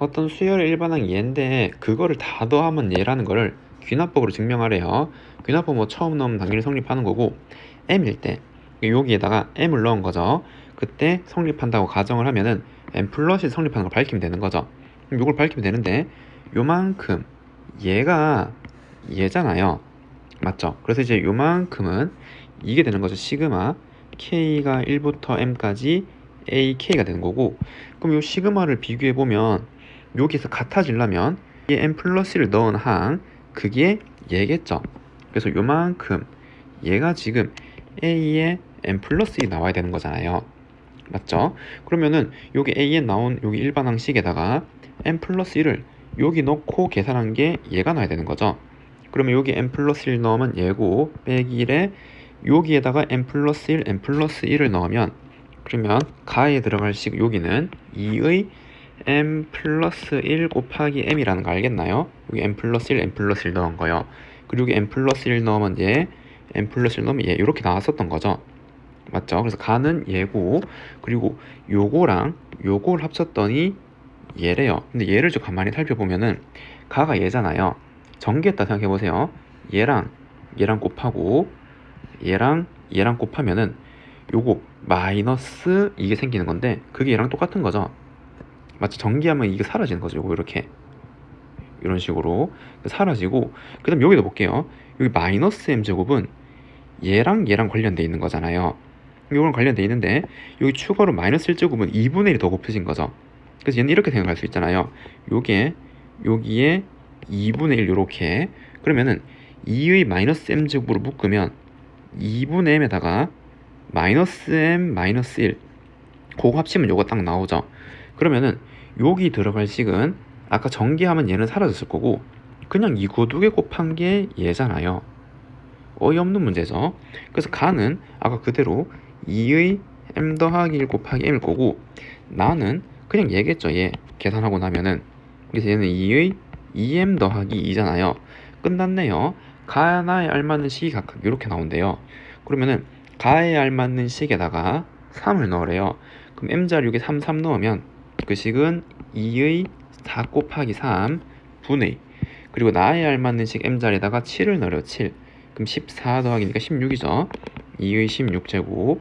어떤 수열의 일반항이 얘인데 그거를 다 더하면 얘라는 거를 귀납법으로 증명하래요. 귀납법 뭐 처음 넣으면 당연히 성립하는 거고 m일 때 여기에다가 m을 넣은 거죠. 그때 성립한다고 가정을 하면은 m 플러스 성립하는 걸 밝히면 되는 거죠. 그럼 이걸 밝히면 되는데 요만큼 얘가 얘잖아요. 맞죠? 그래서 이제 요만큼은 이게 되는 거죠. 시그마 k가 1부터 m까지 ak가 되는 거고 그럼 요 시그마를 비교해 보면 여기서 같아지려면 이 m 플러스를 넣은 항 그게 얘겠죠. 그래서 요만큼 얘가 지금 a의 m 플러스 1이 나와야 되는 거잖아요. 맞죠? 그러면은 여기 a에 나온 여기 일반 항식에다가 m 플러스 1을 여기 넣고 계산한 게 얘가 나와야 되는 거죠. 그러면 여기 m 플러스 1 넣으면 얘고 빼기 1에 여기에다가 m 플러스 1, m 플러스 1을 넣으면 그러면 가에 들어갈 식 여기는 2의 m 플러스 1 곱하기 m이라는 거 알겠나요? 여기 m 플러스 1, m 플러스 1 넣은 거요. 그리고 m 플러스 1 넣으면 얘, m 플러스 1 넣으면 얘 이렇게 나왔었던 거죠. 맞죠? 그래서 가는 얘고 그리고 요거랑 요걸 합쳤더니 얘래요. 근데 얘를 좀 가만히 살펴보면은 가가 얘잖아요. 전개했다 생각해 보세요. 얘랑 얘랑 곱하고 얘랑 얘랑 곱하면은 요거 마이너스 이게 생기는 건데 그게 얘랑 똑같은 거죠. 맞죠? 전개하면 이게 사라지는 거죠. 이렇게 이런 식으로 사라지고 그 다음 여기도 볼게요. 여기 마이너스 m 제곱은 얘랑 얘랑 관련돼 있는 거잖아요. 요거랑 관련돼 있는데 여기 추가로 마이너스 1제곱은 2분의 1이 더 곱해진 거죠. 그래서 얘는 이렇게 생각할 수 있잖아요. 요게 여기에 2분의 1 요렇게 그러면은 2의 마이너스 m 제곱으로 묶으면 2분의 m에다가 마이너스 m 마이너스 1 그거 합치면 요거 딱 나오죠. 그러면은 여기 들어갈 식은 아까 전개하면 얘는 사라졌을 거고 그냥 이거 두개 곱한 게 얘잖아요. 어이없는 문제죠. 그래서 가는 아까 그대로 2의 m 더하기 1 곱하기 m일 거고 나는 그냥 얘겠죠. 얘 계산하고 나면은 그래서 얘는 2의 2m 더하기 2잖아요. 끝났네요. 가나에 알맞는 식이 각각 이렇게 나온대요. 그러면은 가에 알맞는 식에다가 3을 넣으래요. 그럼 m자리 여기 3, 3 넣으면 그 식은 2의 4 곱하기 3 분의 그리고 나에 알맞는 식 m자리에다가 7을 넣으래요. 7. 그럼 14 더하기니까 16이죠. 2의 16제곱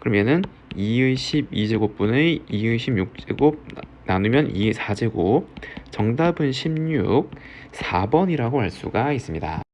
그럼 얘는 2의 12제곱분의 2의 16제곱 나누면 2의 4제곱 정답은 16 4번이라고 할 수가 있습니다.